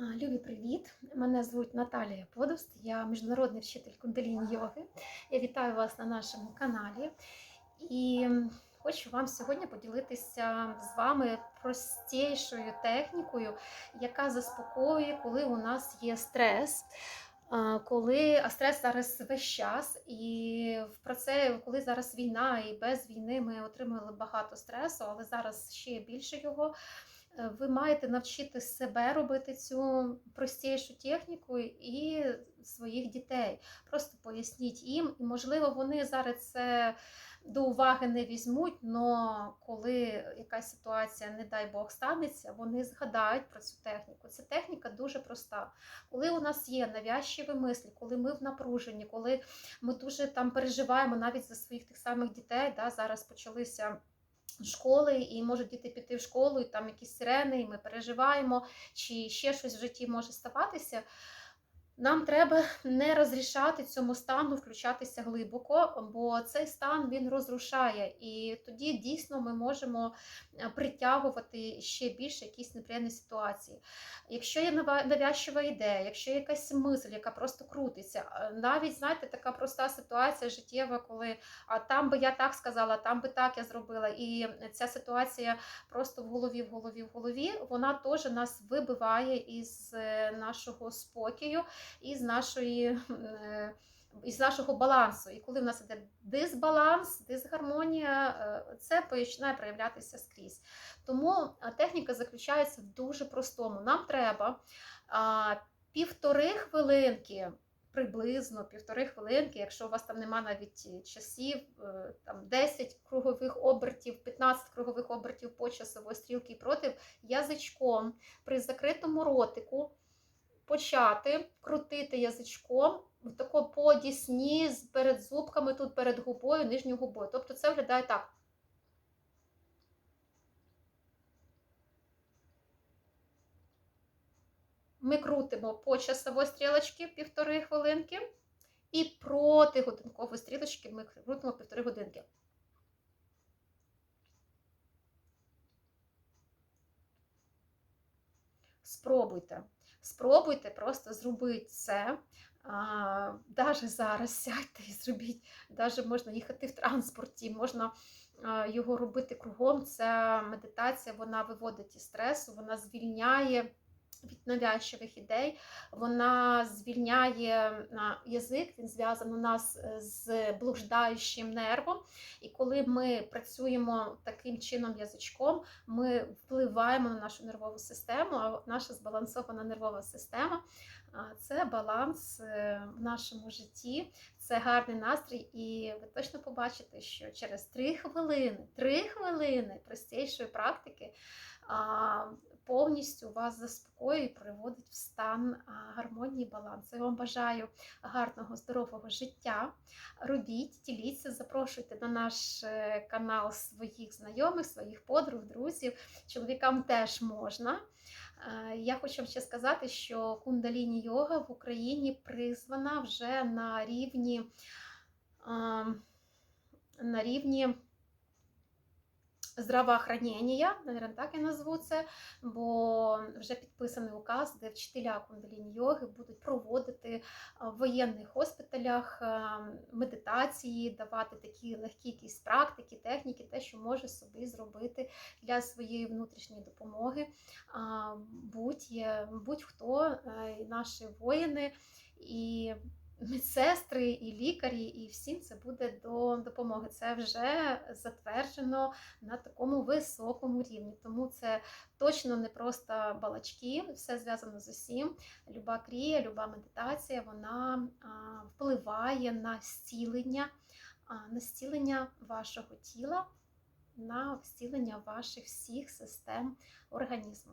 Любі, привіт! Мене звуть Наталія Подост, я міжнародний вчитель кундаліні йоги. Я вітаю вас на нашому каналі і хочу вам сьогодні поділитися з вами простішою технікою, яка заспокоює, коли у нас є стрес. Коли а стрес зараз весь час, і про це, коли зараз війна, і без війни ми отримали багато стресу, але зараз ще більше його. Е, ви маєте навчити себе робити цю простішу техніку і своїх дітей. Просто поясніть їм, і, можливо, вони зараз це до уваги не візьмуть, але коли якась ситуація, не дай Бог, станеться, вони згадають про цю техніку. Ця техніка дуже проста. Коли у нас є навязчиві мислі, коли ми в напруженні, коли ми дуже там переживаємо навіть за своїх тих самих дітей, да, зараз почалися школи, і можуть діти піти в школу, і там якісь сирени, і ми переживаємо, чи ще щось в житті може ставатися. Нам треба не розрішати цьому стану включатися глибоко, бо цей стан він розрушає, і тоді дійсно ми можемо е, притягувати ще більше якісь неприємні ситуації. Якщо є навязчива ідея, якщо є якась мисль, яка просто крутиться, е, навіть знаєте, така проста ситуація життєва, коли а там би я так сказала, там би так я зробила, і ця ситуація просто в голові, в голові, в голові, вона теж нас вибиває із е, нашого спокою із нашої. Е, із нашого балансу. І коли в нас іде дисбаланс, дисгармонія, е, це починає проявлятися скрізь. Тому техніка заключається в дуже простому. Нам треба півтори хвилинки. Приблизно півтори хвилинки, якщо у вас там нема навіть часів, е, там 10 кругових обертів, 15 кругових обертів по часової стрілки проти язичком при закритому ротику почати крутити язичком тако по дісні перед зубками, тут перед губою, нижньою губою. Тобто це виглядає так. Ми крутимо по часовій стрілочці півтори хвилинки, і проти годинкової стрілочки ми крутимо півтори годинки. Спробуйте. Спробуйте просто зробити це. Навіть зараз сядьте і зробіть, навіть можна їхати в транспорті, можна його робити кругом. Ця медитація вона виводить із стресу, вона звільняє від навязчивих ідей, вона звільняє язик, він зв'язаний у нас е, з блуждаючим нервом. І коли ми працюємо таким чином язичком, ми впливаємо на нашу нервову систему, а наша збалансована нервова система це баланс е, в нашому житті, це гарний настрій, і ви точно побачите, що через три хвилини, три хвилини простішої практики повністю вас заспокоює і приводить в стан гармонії балансу. Я вам бажаю гарного, здорового життя. Робіть, діліться, запрошуйте на наш е, канал своїх знайомих, своїх подруг, друзів. Чоловікам теж можна. Е, я хочу ще сказати, що кундаліні йога в Україні призвана вже на рівні. На рівні здравоохранення, наверное, так я назву це, бо вже підписаний указ, де вчителя кундаліні йоги будуть проводити в воєнних госпіталях медитації, давати такі легкі якісь практики, техніки, те, що може собі зробити для своєї внутрішньої допомоги будь-хто, е, наші воїни. І медсестри, і лікарі, і всім це буде до допомоги. Це вже затверджено на такому високому рівні. Тому це точно не просто балачки, все зв'язано з усім. Люба крія, люба медитація, вона впливає на зцілення, на зцілення вашого тіла, на зцілення ваших всіх систем організму.